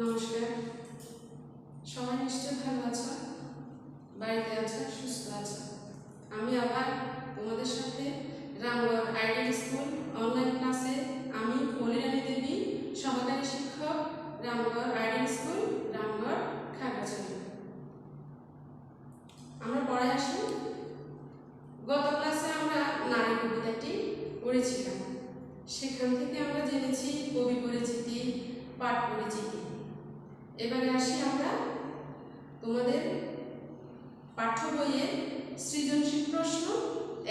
নমস্কার। সবাই নিশ্চয় ভালো আছো? বাড়িতে আছো? সুস্থ আছো? আমি আবার তোমাদের সাথে রামগড় আইডিয়াল স্কুল অনলাইন ক্লাসে আমি ফলিরানী দেবী, সহকারী শিক্ষক, রামগড় আইডিয়াল স্কুল, রামগড় খাগড়াছড়ি। আমরা পরে আসি। গত ক্লাসে আমরা নারী কবিতাটি পড়েছিলাম। সেখান থেকে আমরা জেনেছি কবি পরিচিতি পাঠ পরিচিতি এবারে আসি আমরা তোমাদের পাঠ্য বইয়ে সৃজনশীল প্রশ্ন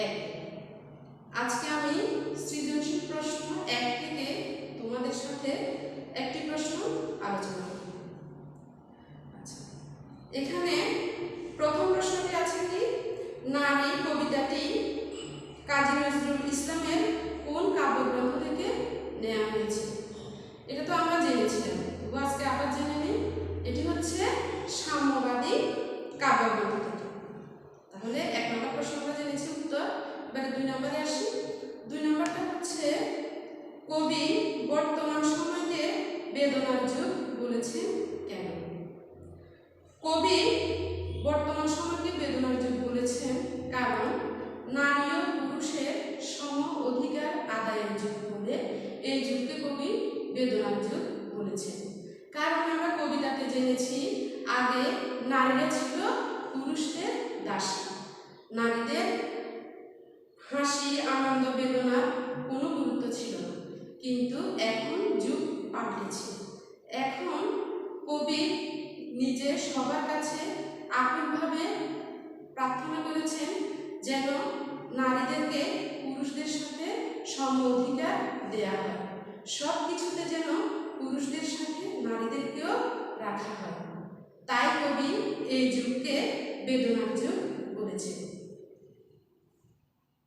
এক। আজকে আমি সৃজনশীল প্রশ্ন এক থেকে তোমাদের সাথে একটি প্রশ্ন আলোচনা করব আচ্ছা এখানে প্রথম প্রশ্নটি আছে কি, নারী কবিতাটি কাজী নজরুল ইসলামের কোন কাব্যগ্রন্থ থেকে নেওয়া হয়েছে এটা তো আমরা জেনেছিলাম তবু আজকে আবার জেনে নিই এটি হচ্ছে সাম্যবাদী কাব্যগ্রন্থ থেকে তাহলে এক নম্বর প্রশ্ন আমরা জেনেছি উত্তর এবারে দুই নম্বরে আসি দুই নম্বরটা হচ্ছে কবি বর্তমান সময়কে বেদনার যুগ বলেছেন কেন কবি বর্তমান সময়কে বেদনার যুগ বলেছেন, কারণ নারী ও পুরুষের সম অধিকার আদায়ের যুগ বলে এই যুগকে কবি বেদনার যুগ বলেছেন। কারণ আমরা কবিতাতে জেনেছি, আগে নারীরা ছিল পুরুষদের দাসী। নারীদের হাসি, আনন্দ, বেদনার কোনো গুরুত্ব ছিল না। কিন্তু এখন যুগ পাল্টেছে এখন কবি নিজে সবার কাছে আকুলভাবে প্রার্থনা করেছেন যেন নারীদেরকে পুরুষদের সাথে সম অধিকার দেয়া হয়। সব কিছুতে যেন পুরুষদের সাথে নারীদেরকেও রাখা হয়। তাই কবি এই যুগকে বেদনার যুগ বলেছেন।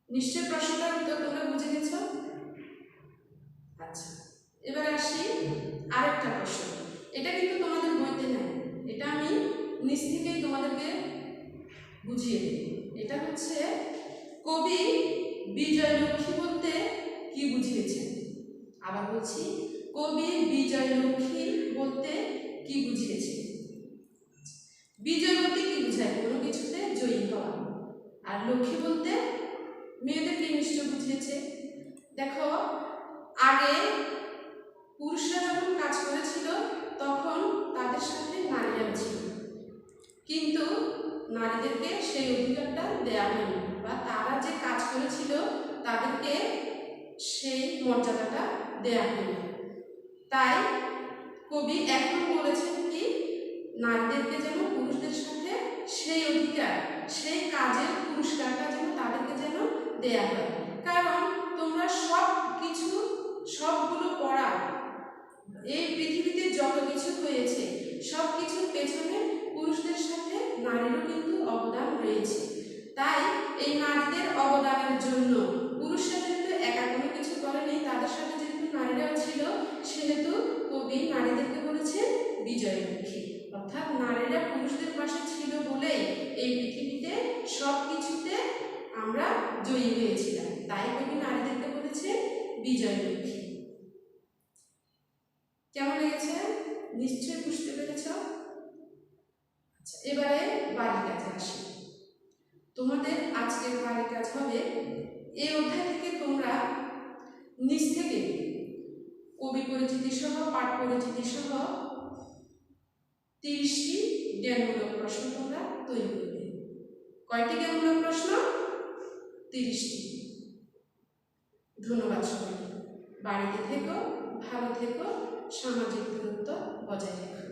নিশ্চয় প্রশ্নটার উত্তর তোমরা বুঝে গেছ? আচ্ছা এবার আসি আরেকটা প্রশ্ন। এটা কিন্তু বুঝিয়ে এটা হচ্ছে কবি বিজয় লক্ষ্মী বলতে কি বুঝিয়েছেন? আবার বলছি, কবি বিজয় লক্ষ্মী বলতে কি বুঝিয়েছেন? বিজয় বলতে কি বোঝায়? কোনো কিছুতে জয়ী হওয়া। আর লক্ষ্মী বলতে মেয়েদেরকে নিশ্চয় বুঝিয়েছে। দেখো, আগে পুরুষরা যখন কাজ করেছিল, তখন তাদের সাথে নারীরাও ছিল। কিন্তু নারীদেরকে সেই অধিকারটা দেওয়া হয়নি বা তারা যে কাজ করেছিল তাদেরকে সেই মর্যাদাটা দেওয়া হয়নি। তাই কবি এখন বলেছেন কি, নারীদেরকে যেন পুরুষদের সাথে সেই অধিকার, সেই কাজের পুরস্কারটা যেন তাদেরকে যেন দেয়া হয়। কারণ তোমরা সব কিছু সবগুলো পড়া, এই পৃথিবীতে যত কিছু হয়েছে সব কিছুর পেছনে অবদান রয়েছে। তাই এই নারীদের অবদানের জন্য পুরুষরা যেহেতু একা কোনো কিছু করেনি তাদের সাথে যেহেতু নারীরাও ছিল, সেহেতু কবি নারীদেরকে বলেছে বিজয়লক্ষ্মী অর্থাৎ নারীরা পুরুষদের পাশে ছিল বলেই এই পৃথিবীতে সব কিছুতে আমরা জয়ী হয়েছিলাম। তাই কবি নারীদেরকে বলেছে বিজয়লক্ষ্মী কেমন লেগেছে? নিশ্চয়ই বুঝতে পেরেছ? আচ্ছা এবারে আসি তোমাদের আজকের বাড়ির কাজ হবে, এই অধ্যায় থেকে তোমরা নিজ থেকে কবি পরিচিতি সহ পাঠ পরিচিতি সহ তিরিশটি জ্ঞানমূলক প্রশ্ন তোমরা তৈরি করবে। কয়টি জ্ঞানমূলক প্রশ্ন? তিরিশটি। ধন্যবাদ সবাইকে। বাড়িতে থেকো, ভালো থেকো, সামাজিক দূরত্ব বজায় রেখো।